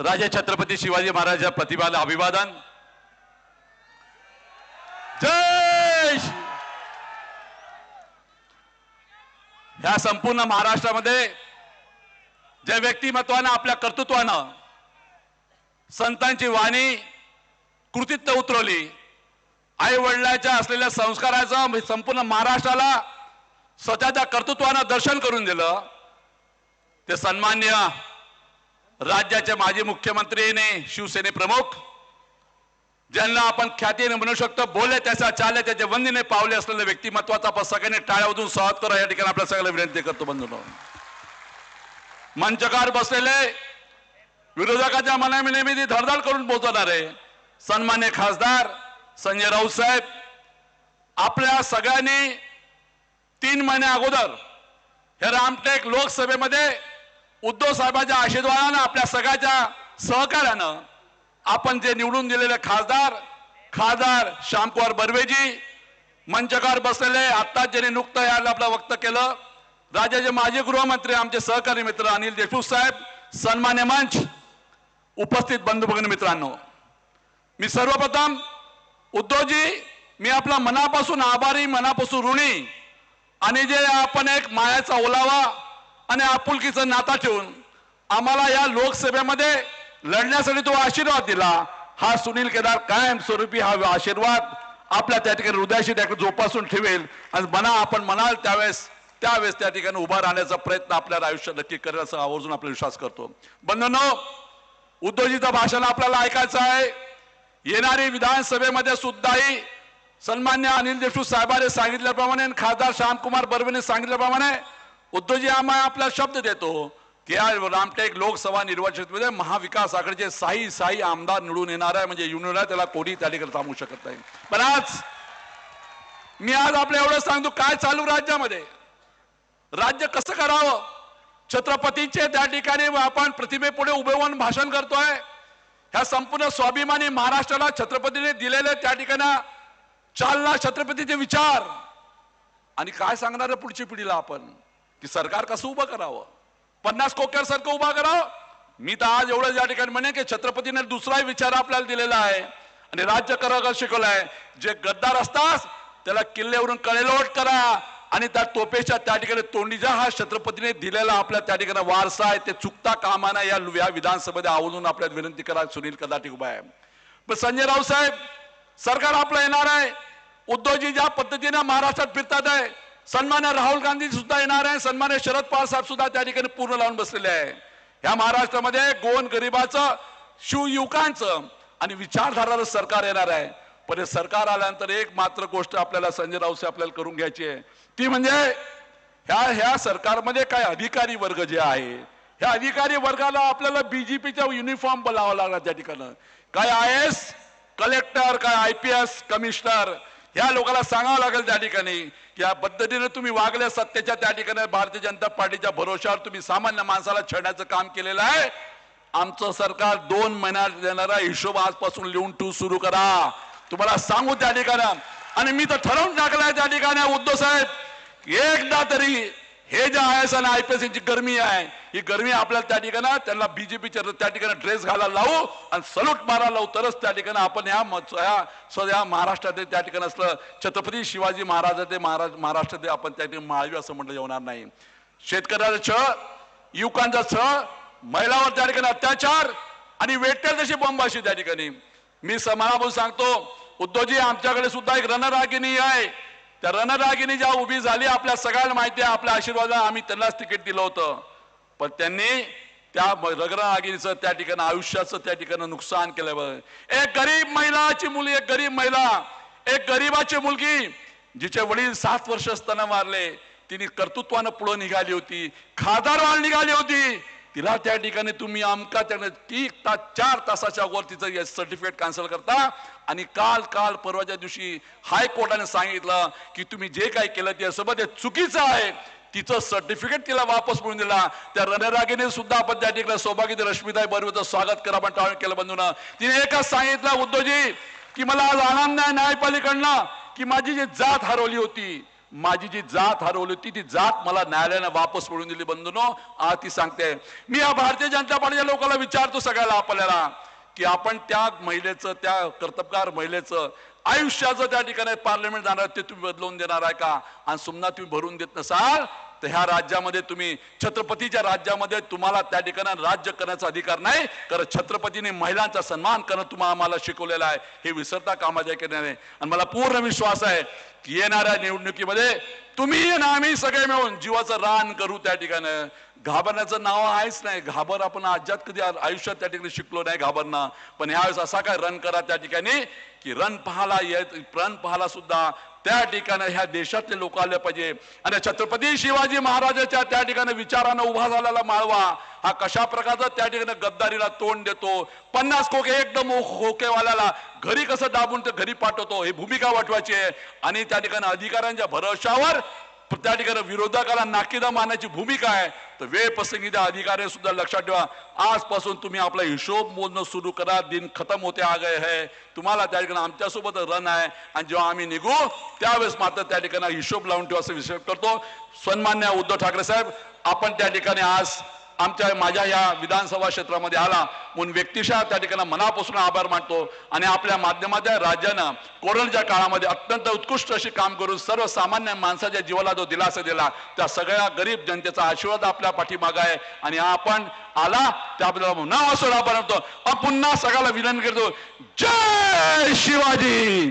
राजा छत्रपती शिवाजी महाराजांच्या प्रतिभाला अभिवादन. जय ह्या संपूर्ण महाराष्ट्रामध्ये ज्या व्यक्तिमत्वानं आपल्या कर्तृत्वानं संतांची वाणी कृतीत उतरवली आई वडिलाच्या असलेल्या संस्काराचं संपूर्ण महाराष्ट्राला स्वतःच्या कर्तृत्वानं दर्शन करून दिलं ते सन्मान्य राज्याचे माजी मुख्यमंत्रीने शिवसेने प्रमुख ज्यांना आपण ख्यातीने म्हणू शकतो बोले त्याच्या चाले त्याच्या वंदीने पावले असलेल्या व्यक्तिमत्वाचा आपण सगळ्यांनी टाळ्यावधून स्वागत करा. या ठिकाणी आपल्या सगळ्या विनंती करतो बंधूंनो. मंचकार बसलेले विरोधकाच्या मनामी नेहमी धडधड करून पोहोचवणारे सन्मान्य खासदार संजय राऊत साहेब आपल्या सगळ्यांनी तीन महिन्या अगोदर हे रामटेक लोकसभेमध्ये उद्धव साहेबांच्या आशीर्वादानं आपल्या सगळ्याच्या सहकार्यानं आपण जे निवडून दिलेले खासदार खासदार श्यामकुमार बर्वेजी मंचकार बसलेले आत्ताच ज्यांनी नुकतं याला आपलं वक्त केलं राज्याचे माजी गृहमंत्री आमचे सहकारी मित्र अनिल देशमुख साहेब सन्मान्य मंच उपस्थित बंधू मित्रांनो मी सर्वप्रथम उद्धवजी मी आपला मनापासून आभारी मनापासून ऋणी आणि जे आपण एक मायाचा ओलावा आणि आपुलकीचा नाता ठेवून आम्हाला या लोकसभेमध्ये लढण्यासाठी तो आशीर्वाद दिला. हा सुनील केदार कायम स्वरूपी हा आशीर्वाद आपल्या त्या ठिकाणी हृदयाशी त्या जोपासून ठेवेल. आणि मना आपण म्हणाल त्यावेळेस त्यावेळेस त्या ठिकाणी उभा राहण्याचा प्रयत्न आपल्याला आयुष्यात नक्की करेल असं आवर्जून आपला विश्वास करतो. बंधनो उद्धवजीचं भाषण आपल्याला ऐकायचं आहे. येणारी विधानसभेमध्ये सुद्धाही सन्मान्य अनिल देशमुख साहेबांनी सांगितल्याप्रमाणे खासदार श्यामकुमार बर्वेने सांगितल्याप्रमाणे उद्धवजी आम्हाला आपला शब्द देतो की आज रामटेक लोकसभा निवडणुकीमध्ये महाविकास आघाडीचे साई साई आमदार निवडून येणार आहे. म्हणजे युनियन आहे त्याला कोणी त्या ठिकाणी थांबू शकत नाही. पण आज मी आज आपल्या एवढं सांगतो काय चालू राज्यामध्ये? राज्य कसं करावं? छत्रपतीचे त्या ठिकाणी आपण प्रतिमेपुढे उभे होऊन भाषण करतोय. ह्या संपूर्ण स्वाभिमानी महाराष्ट्राला छत्रपतीने दिलेले त्या ठिकाणी चालना छत्रपतीचे विचार. आणि काय सांगणार पुढची पुढच्या पिढीला आपण? की सरकार कसं उभं करावं? पन्नास कोक्यार सारखं उभा करावं? मी तर आज एवढं या ठिकाणी म्हणे की छत्रपतीने दुसराही विचार आपल्याला दिलेला आहे. आणि राज्य करायला आहे जे गद्दार असतात त्याला किल्ल्यावरून कळेलोट करा. आणि त्या तोपेच्या त्या ठिकाणी तोंडीजा हा छत्रपतीने दिलेला आपल्या त्या ठिकाणी वारसा आहे. ते चुकता कामाना या या विधानसभेमध्ये आवडून आपल्याला विनंती करा. सुनील कदाटी उभा आहे. पण संजय राऊत साहेब सरकार आपलं येणार आहे. उद्धवजी ज्या पद्धतीने महाराष्ट्रात फिरतात आहे सन्मान्य राहुल गांधी सुद्धा येणार आहे. सन्मान्य शरद पवार साहेब सुद्धा त्या ठिकाणी पूर्ण लावून बसलेले आहे. ह्या महाराष्ट्रामध्ये गोन गरिबाचं शिवयुवकांचं आणि विचारधाराचं सरकार येणार आहे. पण हे सरकार आल्यानंतर एक मात्र गोष्ट आपल्याला संजय राऊत आपल्याला करून घ्यायची आहे. ती म्हणजे ह्या ह्या सरकारमध्ये काय अधिकारी वर्ग जे आहे ह्या अधिकारी वर्गाला आपल्याला बीजेपीचा युनिफॉर्म बोलावा लागला त्या ठिकाणी. काय आय एस कलेक्टर काय आय पी एस कमिशनर ह्या लोकांना सांगावं लागेल त्या ठिकाणी त्या या पद्धतीने तुम्ही वागल्या सत्तेच्या त्या ठिकाणी भारतीय जनता पार्टीच्या भरोशावर तुम्ही सामान्य माणसाला छेडण्याचं काम केलेलं आहे. आमचं सरकार दोन महिन्यात देणारा हिशोब आजपासून लिहून टू सुरू करा. तुम्हाला सांगू त्या ठिकाणी आणि मी तर ठरवून टाकलाय त्या ठिकाणी उद्धव साहेब एकदा तरी हे जे आय एस आणि आय पी एस यांची गर्मी आहे ही गर्मी आपल्याला त्या ठिकाणी त्यांना बीजेपीच्या त्या ठिकाणी ड्रेस घालायला लावू आणि सल्यूट मारायला लावू. तरच त्या ठिकाणी आपण ह्या सध्या ह्या महाराष्ट्रात त्या ठिकाणी असलं छत्रपती शिवाजी महाराजाचे महाराज महाराष्ट्रात आपण त्या ठिकाणी माळावी असं म्हटलं जेवणार नाही. शेतकऱ्याचा छळ युवकांचा छळ महिलावर त्या ठिकाणी अत्याचार आणि वेटेल तशी बॉम्बाशी त्या ठिकाणी. मी समाजापासून सांगतो उद्धवजी आमच्याकडे सुद्धा एक रणरागिणी आहे. त्या रणरागिणी ज्या उभी झाली आपल्या सगळ्यांना माहिती आहे आपल्या आशीर्वादाला आम्ही त्यांनाच तिकीट दिलं होतं. पण त्यांनी त्या रणरागिणीचं त्या ठिकाणी आयुष्याचं त्या ठिकाणी नुकसान केलं बघ. एक गरीब महिलाची मुली एक गरीब महिला एक गरीबाची मुलगी जिचे वडील सात वर्ष असताना मारले तिने कर्तृत्वानं पुढे निघाली होती खासदार निघाली होती. तिला त्या ठिकाणी तुम्ही आमका त्या तीन तास चार तासाच्या वर तिचं सर्टिफिकेट कॅन्सल करता. आणि काल काल परवाच्या दिवशी हायकोर्टाने सांगितलं की तुम्ही जे काही केलं ते सोबत ते चुकीचं आहे. तिचं सर्टिफिकेट तिला वापस मिळून दिला. त्या रणरागीने सुद्धा आपण त्या ठिकाणी सौभाग्य रश्मीताई बरोबर स्वागत करा पण टाळ केलं बंधून. तिने एकच सांगितलं उद्धवजी की मला आज आनंद आहे न्यायपालिकडनं की माझी जी जात हरवली होती माझी जी जात हरवली होती ती जात मला न्यायालयानं वापस मिळून दिली बंधूनो. आज ती सांगते. मी या भारतीय जनता पार्टीच्या लोकांना विचारतो सगळ्याला आपल्याला की आपण त्या महिलेचं त्या कर्तबगार महिलेचं आयुष्याचं त्या ठिकाणी पार्लमेंट जाणार ते तुम्ही बदलवून देणार आहे का? आणि सुमना तुम्ही भरून देत नसाल तर ह्या राज्यामध्ये तुम्ही छत्रपतीच्या राज्यामध्ये तुम्हाला त्या ठिकाणी राज्य करण्याचा अधिकार नाही. कारण छत्रपतीने महिलांचा सन्मान करणं तुम्हाला आम्हाला शिकवलेलं आहे. हे विसरता कामाच्या केल्याने नाही. आणि मला पूर्ण विश्वास आहे की येणाऱ्या निवडणुकीमध्ये तुम्ही आणि आम्ही सगळे मिळून जीवाचं रान करू त्या ठिकाणी. घाबरण्याचं नाव आहेच नाही. घाबर आपण आज्यात कधी आयुष्यात त्या ठिकाणी शिकलो नाही घाबरणं. पण ह्यावेळेस असा काय रन करा त्या ठिकाणी की रन पाहाला येत रन पाहाला सुद्धा त्या ठिकाणी ह्या देशातले लोक आले पाहिजे. आणि छत्रपती शिवाजी महाराजाच्या त्या ठिकाणी विचारानं उभा झालेला माळवा हा कशा प्रकारचा त्या ठिकाणी गद्दारीला तोंड देतो. पन्नास खोके एकदम हो- खोकेवाल्याला घरी कसं दाबून ते घरी पाठवतो ही भूमिका वाटवायची आहे. आणि त्या ठिकाणी अधिकाऱ्यांच्या भरोशावर त्या ठिकाणी विरोधकाला नाकीदा मारण्याची भूमिका आहे. तर वेळ प्रसंगी त्या अधिकारी सुद्धा लक्षात ठेवा आजपासून तुम्ही आपला हिशोब मोजणं सुरू करा दिन खतम होते आ गए है तुम्हाला त्या ठिकाणी आमच्यासोबत रन आहे. आणि जेव्हा आम्ही निघू त्यावेळेस मात्र त्या ठिकाणी हिशोब लावून ठेवा असं विषय करतो. सन्मान्य उद्धव ठाकरे साहेब आपण त्या ठिकाणी आज आमच्या माझ्या या विधानसभा क्षेत्रामध्ये आला म्हणून व्यक्तिशः त्या ठिकाणी मनापासून आभार मानतो आणि आपल्या माध्यमाच्या राज्यानं कोरोनाच्या काळामध्ये अत्यंत उत्कृष्ट अशी काम करून सर्वसामान्य माणसाच्या जीवाला जो दिलासा दिला त्या सगळ्या गरीब जनतेचा आशीर्वाद आपल्या पाठीमागा आहे आणि आपण आला त्याबद्दल नाव असो आपण पुन्हा सगळ्याला विनंती करतो जय शिवाजी!